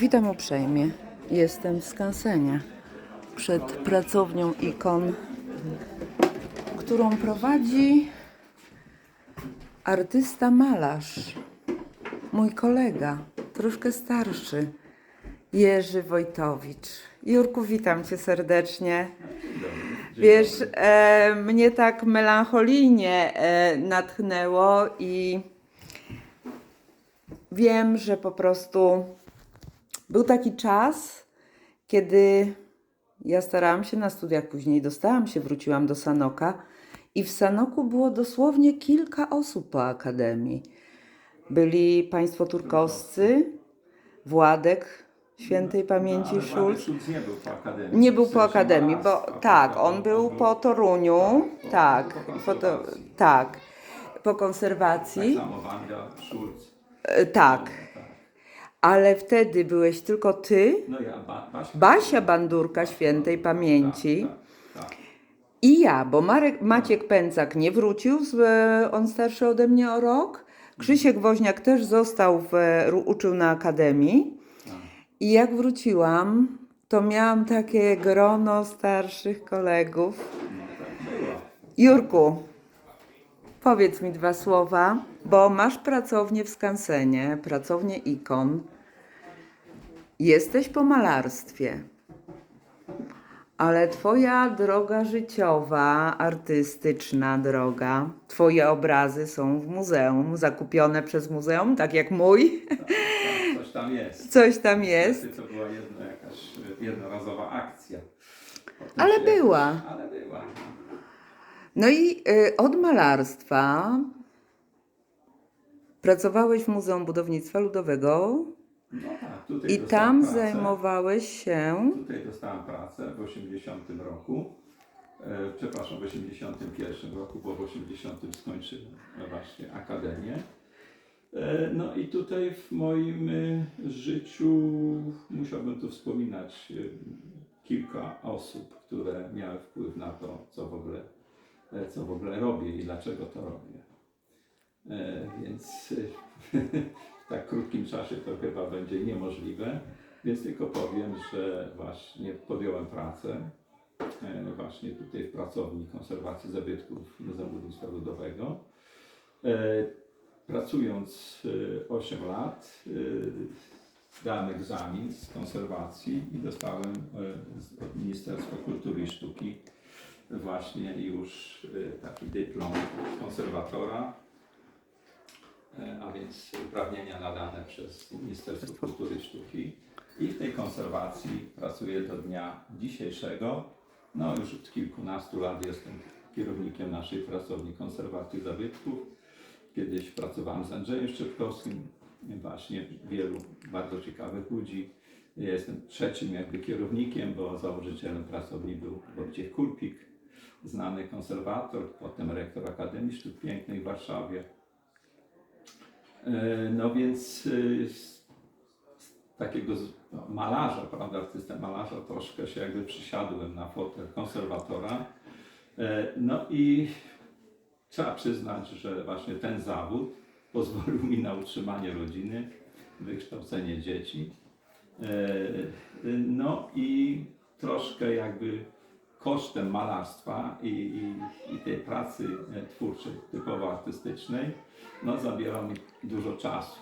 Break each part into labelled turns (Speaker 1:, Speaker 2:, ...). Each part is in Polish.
Speaker 1: Witam uprzejmie. Jestem w skansenie przed pracownią ikon, którą prowadzi artysta malarz, mój kolega, troszkę starszy, Jerzy Wojtowicz. Jurku, witam cię serdecznie. Wiesz, e, mnie tak melancholijnie e, natchnęło i wiem, że po prostu był taki czas, kiedy ja starałam się na studiach, później dostałam się, wróciłam do Sanoka i w Sanoku było dosłownie kilka osób po akademii. Byli państwo turkowscy, Władek świętej pamięci
Speaker 2: ale
Speaker 1: Szulc.
Speaker 2: Nie był po akademii.
Speaker 1: Nie był po akademii, bo tak, on był po Toruniu, tak,
Speaker 2: po
Speaker 1: i po
Speaker 2: konserwacji.
Speaker 1: tak, po
Speaker 2: Tak
Speaker 1: konserwacji,
Speaker 2: samo Wanda Szulc.
Speaker 1: e, tak, ale wtedy byłeś tylko ty,
Speaker 2: No ja, ba, Basia.
Speaker 1: Basia Bandurka świętej pamięci.
Speaker 2: Tak, tak, tak.
Speaker 1: i ja, bo Marek, Maciek Pęcak nie wrócił, z- e, on starszy ode mnie o rok, Krzysiek Woźniak też został, w, ru- uczył na akademii. I jak wróciłam, to miałam takie grono starszych kolegów,
Speaker 2: No tak było.
Speaker 1: Jurku, powiedz mi dwa słowa, bo masz pracownię w Skansenie, pracownię ikon. Jesteś po malarstwie, ale twoja droga życiowa, artystyczna droga, twoje obrazy są w muzeum, zakupione przez muzeum, tak jak mój.
Speaker 2: Tak, tak, coś tam jest.
Speaker 1: Coś tam jest.
Speaker 2: To była jedna, jakaś jednorazowa akcja.
Speaker 1: Ale była. No i y, od malarstwa pracowałeś w Muzeum Budownictwa Ludowego
Speaker 2: No tak, tutaj
Speaker 1: i tam
Speaker 2: pracę.
Speaker 1: zajmowałeś się.
Speaker 2: Tutaj dostałem pracę w 80 roku. E, przepraszam, w 81 roku, bo w 80 skończyłem e, właśnie akademię. E, no i tutaj w moim e, życiu musiałbym tu wspominać e, kilka osób, które miały wpływ na to, co w ogóle, co w ogóle robię i dlaczego to robię. E, Więc e, w tak krótkim czasie to chyba będzie niemożliwe, więc tylko powiem, że właśnie podjąłem pracę e, właśnie tutaj w pracowni konserwacji zabytków Muzeum Budownictwa Ludowego. E, Pracując e, 8 lat, e, dałem egzamin z konserwacji i dostałem e, od Ministerstwa Kultury i Sztuki właśnie już e, taki dyplom konserwatora E, a więc uprawnienia nadane przez Ministerstwo Kultury i Sztuki. I w tej konserwacji pracuję do dnia dzisiejszego. No już od kilkunastu lat jestem kierownikiem naszej pracowni konserwacji zabytków. Kiedyś pracowałem z Andrzejem Szczepkowskim, właśnie wielu bardzo ciekawych ludzi. Jestem trzecim jakby kierownikiem, bo założycielem pracowni był Wojciech Kulpik, znany konserwator, potem rektor Akademii Sztuk Pięknych w Warszawie. E, No więc z takiego no, malarza, prawda, artysta malarza, troszkę się jakby przysiadłem na fotel konserwatora. E, No i trzeba przyznać, że właśnie ten zawód pozwolił mi na utrzymanie rodziny, wykształcenie dzieci. E, No i troszkę jakby kosztem malarstwa i, i, i tej pracy e, twórczej, typowo artystycznej, no zabiera mi dużo czasu.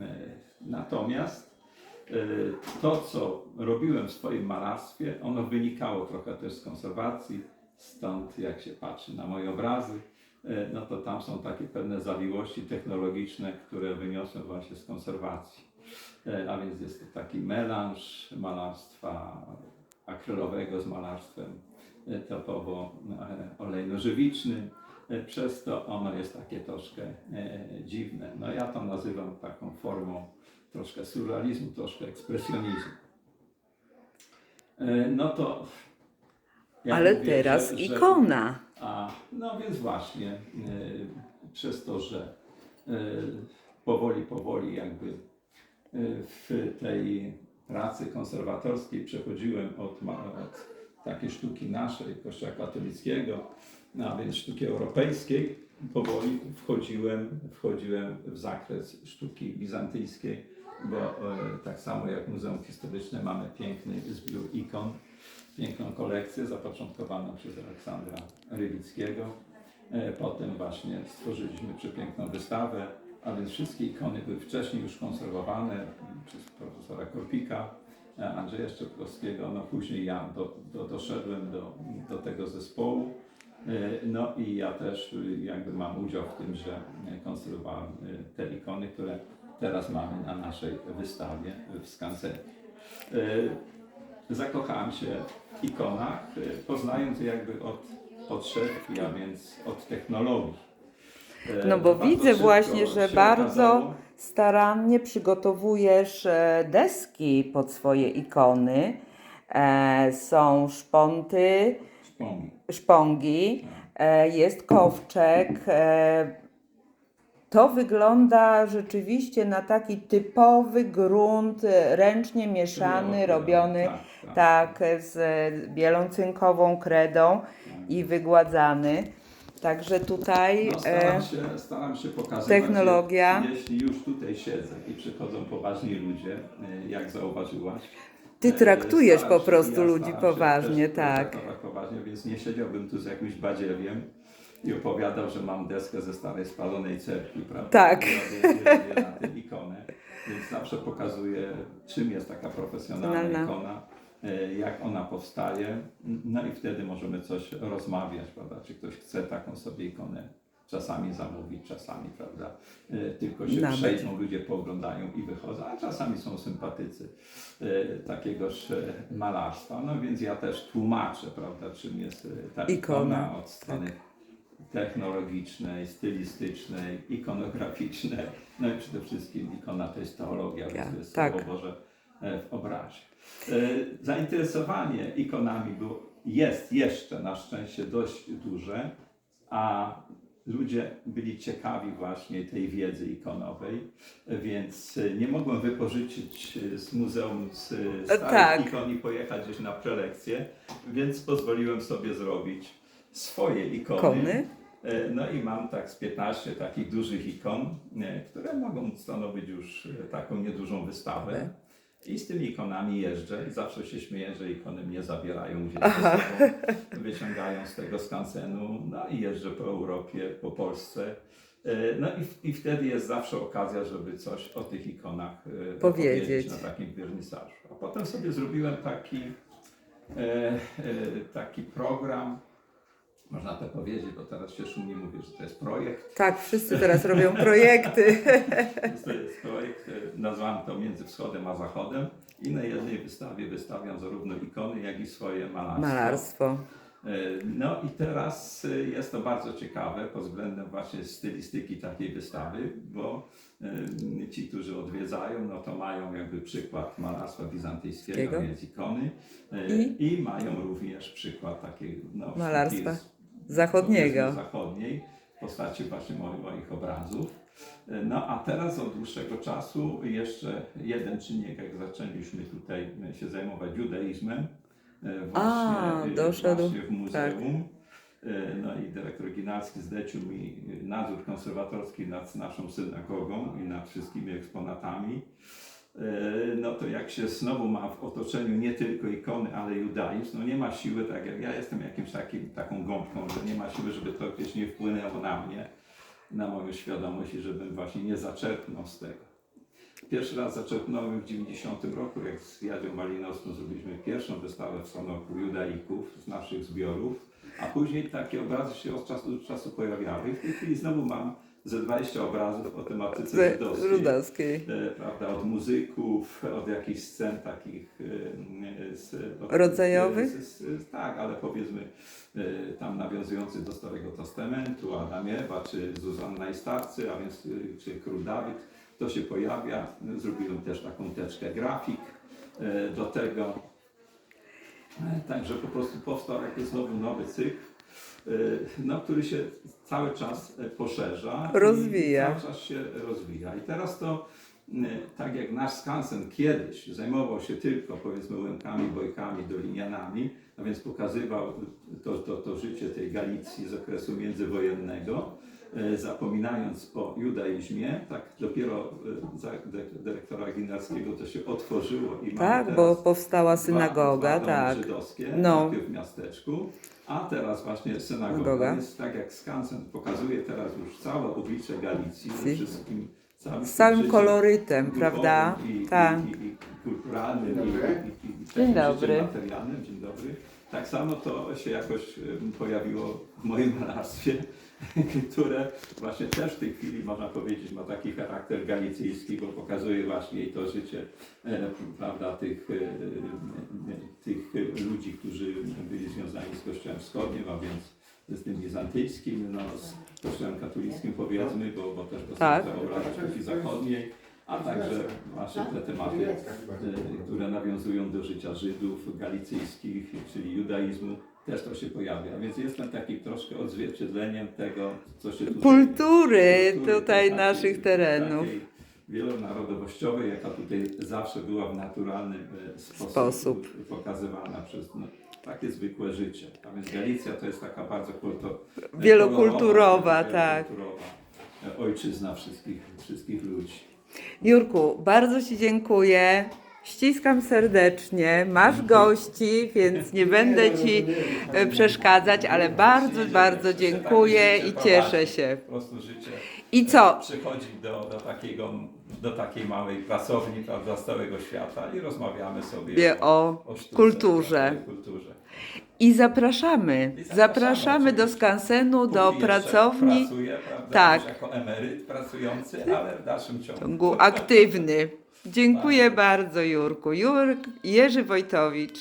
Speaker 2: E, Natomiast e, to, co robiłem w swoim malarstwie, ono wynikało trochę też z konserwacji, stąd jak się patrzy na moje obrazy, no to tam są takie pewne zawiłości technologiczne, które wyniosłem właśnie z konserwacji. A więc jest to taki melanż malarstwa akrylowego z malarstwem topowo e, olejno-żywicznym. E, Przez to ono jest takie troszkę e, dziwne. No ja to nazywam taką formą troszkę surrealizmu, troszkę ekspresjonizmu. No to.
Speaker 1: Ale
Speaker 2: mówię,
Speaker 1: teraz
Speaker 2: że- że-
Speaker 1: ikona.
Speaker 2: a, no więc właśnie, przez to, że powoli, powoli jakby w tej pracy konserwatorskiej przechodziłem od, od takiej sztuki naszej, Kościoła katolickiego, a więc sztuki europejskiej, powoli wchodziłem, wchodziłem w zakres sztuki bizantyjskiej, bo e, tak samo jak Muzeum Historyczne mamy piękny zbiór ikon, piękną kolekcję zapoczątkowaną przez Aleksandra Rybickiego. E, Potem właśnie stworzyliśmy przepiękną wystawę, a więc wszystkie ikony były wcześniej już konserwowane przez profesora Korpika, Andrzeja Szczepkowskiego, no później ja do, do, doszedłem do, do tego zespołu. E, No i ja też y, jakby mam udział w tym, że e, konstruowałem y, te ikony, które teraz mamy na naszej wystawie w Skansenie. E, Zakochałem się w ikonach, e, poznając je jakby od podszewki, a więc od technologii. E,
Speaker 1: No bo widzę
Speaker 2: szybko
Speaker 1: właśnie, że bardzo
Speaker 2: okazało-
Speaker 1: starannie przygotowujesz e, deski pod swoje ikony. E, Są szponty,
Speaker 2: Szpongi.
Speaker 1: szpongi, jest kowczek. To wygląda rzeczywiście na taki typowy grunt, ręcznie mieszany, robiony
Speaker 2: tak, tak.
Speaker 1: tak, z bielą cynkową kredą i wygładzany. Także tutaj
Speaker 2: No,
Speaker 1: e,
Speaker 2: staram, się, staram się pokazywać,
Speaker 1: technologia.
Speaker 2: że jeśli już tutaj siedzę i przychodzą poważni ludzie, e, jak zauważyłaś.
Speaker 1: Ty
Speaker 2: e,
Speaker 1: traktujesz po prostu
Speaker 2: ja
Speaker 1: ludzi poważnie, tak.
Speaker 2: Poważnie, więc nie siedziałbym tu z jakimś badziewiem i opowiadał, że mam deskę ze starej spalonej cerkwi, prawda?
Speaker 1: Tak.
Speaker 2: I na tym ikonę. Więc zawsze pokazuję, czym jest taka profesjonalna
Speaker 1: Profesjonalna.
Speaker 2: ikona, e, jak ona powstaje. No i wtedy możemy coś rozmawiać, prawda? Czy ktoś chce taką sobie ikonę czasami zamówić, czasami, prawda? E, Tylko się
Speaker 1: Nawet.
Speaker 2: przejdą, ludzie pooglądają i wychodzą, a czasami są sympatycy e, takiegoż e, malarstwa. No więc ja też tłumaczę, prawda, czym jest e, ta ikona,
Speaker 1: Ikona,
Speaker 2: od strony technologicznej, stylistycznej, ikonograficznej. No i przede wszystkim ikona to jest teologia, więc to jest
Speaker 1: tak.
Speaker 2: Słowo Boże e, w obrazie. E, Zainteresowanie ikonami było, jest jeszcze na szczęście dość duże, a ludzie byli ciekawi właśnie tej wiedzy ikonowej, więc e, nie mogłem wypożyczyć e, z muzeum z e, starych
Speaker 1: tak.
Speaker 2: ikon i pojechać gdzieś na prelekcję, więc pozwoliłem sobie zrobić swoje ikony. E, No i mam tak z 15 takich dużych ikon, e, które mogą stanowić już e, taką niedużą wystawę. I z tymi ikonami jeżdżę i zawsze się śmieję, że ikony mnie zabierają gdzieś ze sobą, wyciągają z tego skansenu, no i jeżdżę po Europie, po Polsce. E, No i, i wtedy jest zawsze okazja, żeby coś o tych ikonach e,
Speaker 1: Powiedzieć.
Speaker 2: na takim wiernisażu. A potem sobie zrobiłem taki, e, taki program, można to powiedzieć, bo teraz się szumnie mówi, że to jest projekt.
Speaker 1: Tak, wszyscy teraz robią projekty.
Speaker 2: To jest projekt, e, nazwałem to Między Wschodem a Zachodem i na jednej wystawie wystawiam zarówno ikony, jak i swoje malarstwo.
Speaker 1: Malarstwo.
Speaker 2: E, No i teraz e, jest to bardzo ciekawe pod względem właśnie stylistyki takiej wystawy, bo ci, którzy odwiedzają, no to mają jakby przykład malarstwa bizantyjskiego,
Speaker 1: Kiego?
Speaker 2: więc ikony
Speaker 1: I?
Speaker 2: i mają również przykład takiej no,
Speaker 1: Malarstwa zachodniego.
Speaker 2: zachodniej w postaci właśnie moich, moich obrazów. No a teraz od dłuższego czasu jeszcze jeden czynnik, jak zaczęliśmy tutaj się zajmować judaizmem, e, właśnie,
Speaker 1: A, doszedł,
Speaker 2: właśnie w muzeum. E, No i dyrektor Ginalski zlecił mi nadzór konserwatorski nad naszą synagogą i nad wszystkimi eksponatami. E, No to jak się znowu ma w otoczeniu nie tylko ikony, ale judaizm, no nie ma siły, tak jak ja jestem jakimś takim, taką gąbką, że nie ma siły, żeby to gdzieś nie wpłynęło na mnie, na moją świadomość i żebym właśnie nie zaczerpnął z tego. Pierwszy raz zaczerpnąłem w 90 roku, jak z Jadzią Malinowską zrobiliśmy pierwszą wystawę w Sanoku judaików z naszych zbiorów, a później takie obrazy się od czasu do czasu pojawiały. I w tej chwili znowu mam ze 20 obrazów o tematyce żydowskiej.
Speaker 1: Rudowskiej.
Speaker 2: E, prawda, od muzyków, od jakichś scen takich e, z, od,
Speaker 1: Rodzajowych?
Speaker 2: Z, z, tak, ale powiedzmy e, tam nawiązujących do Starego Testamentu, Adam Ewa, czy Zuzanna i Starcy, a więc czy Król Dawid, to się pojawia. Zrobiłem też taką teczkę grafik do tego. Także po prostu powstał jakiś znowu nowy cykl, no, który się cały czas e, poszerza. i
Speaker 1: Rozwija.
Speaker 2: Cały czas się rozwija. I teraz to, m, tak jak nasz skansen kiedyś zajmował się tylko powiedzmy łękami, bojkami, dolinianami, a więc pokazywał to, to, to życie tej Galicji z okresu międzywojennego, zapominając o judaizmie, tak dopiero e, za dy- dyrektora Ginarskiego to się otworzyło i
Speaker 1: Tak, bo powstała synagoga,
Speaker 2: dwa
Speaker 1: tak.
Speaker 2: żydowskie,
Speaker 1: No.
Speaker 2: w miasteczku, a teraz właśnie synagoga.
Speaker 1: Synagoga.
Speaker 2: Więc tak jak Skansen pokazuje teraz już całe oblicze Galicji, ze wszystkim całym
Speaker 1: Z całym kolorytem, prawda?
Speaker 2: I,
Speaker 1: Tak.
Speaker 2: i, i, i kulturalnym, i, i, i, i
Speaker 1: Dzień dobry.
Speaker 2: materialnym. Dzień dobry. Tak samo to się jakoś pojawiło w moim malarstwie, które właśnie też w tej chwili można powiedzieć ma taki charakter galicyjski, bo pokazuje właśnie i to życie e, prawda, tych, e, e, tych ludzi, którzy byli związani z Kościołem Wschodnim, a więc z tym bizantyjskim, no, z Kościołem katolickim powiedzmy, bo, bo też to
Speaker 1: Tak.
Speaker 2: są te obrazy zachodniej, a także właśnie te tematy, e, które nawiązują do życia Żydów galicyjskich, czyli judaizmu, też to się pojawia. Więc jestem taki troszkę odzwierciedleniem tego, co się tutaj...
Speaker 1: Kultury
Speaker 2: kultury
Speaker 1: tutaj
Speaker 2: takiej-
Speaker 1: naszych terenów.
Speaker 2: takiej Wielonarodowościowej, jaka tutaj zawsze była w naturalny e, sposób,
Speaker 1: Sposób.
Speaker 2: pokazywana przez no, takie zwykłe życie. A więc Galicja to jest taka bardzo kulto,
Speaker 1: Wielokulturowa,
Speaker 2: kolorowa,
Speaker 1: tak.
Speaker 2: wielokulturowa, e, ojczyzna wszystkich, wszystkich ludzi.
Speaker 1: Jurku, bardzo Ci dziękuję. Ściskam serdecznie. Masz gości, więc nie będę Ci e, przeszkadzać, ale bardzo, bardzo dziękuję i cieszę się.
Speaker 2: Po prostu życie
Speaker 1: I co?
Speaker 2: przychodzi do, do, takiego, do takiej małej pracowni prawda, z całego świata i rozmawiamy sobie
Speaker 1: Wie o
Speaker 2: sztuce,
Speaker 1: kulturze.
Speaker 2: kulturze.
Speaker 1: I zapraszamy.
Speaker 2: I zapraszamy,
Speaker 1: Zapraszamy do skansenu, do pracowni.
Speaker 2: Pracuję, prawda,
Speaker 1: Tak.
Speaker 2: już jako emeryt pracujący, ale w dalszym ciągu.
Speaker 1: ciągu aktywny. Dziękuję bardzo, Jurku. Jurk Jerzy Wojtowicz.